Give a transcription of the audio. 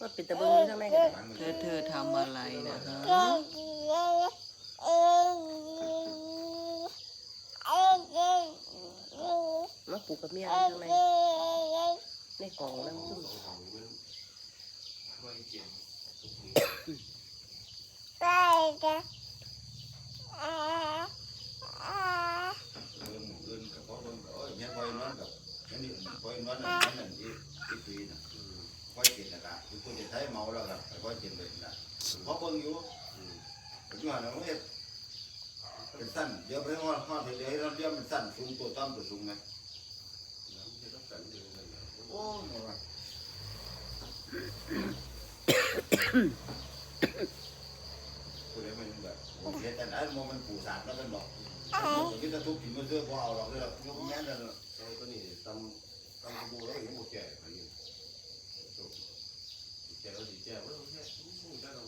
ก็ปิดตาเบิ้งทั้งแม่กันเธอเธอทำอะไรนะฮะมาปลูกกับเมียทั้งหมในกล่องนั่งซุ่มได้จ้ะ คอยนอนนั่นนั่นอีอีปีน่ะคอยกินนะกะคือคุณจะใช้เมาแล้วครับคอยกินเลยนะเพราะเบิ่งอยู่ปัจจุบันเราเฮ็ดเป็นสั้นเดี๋ยวไปฮอดฮอเดี๋ยวเราเดี๋ยวมันสั้นสูงตัวต่ำตัวสูงไหมโอ้ยว่าผู้มันแบบเฮ็ดแต่ได้มองมันปูสาดแล้วกันดอกคิดจะทุบกินมันเสื้อเอาหรอกเลยหรอกยกแม่นเลยเราตัวนี้ตำตำกระบูแล้ว ยังหมดแก่ไป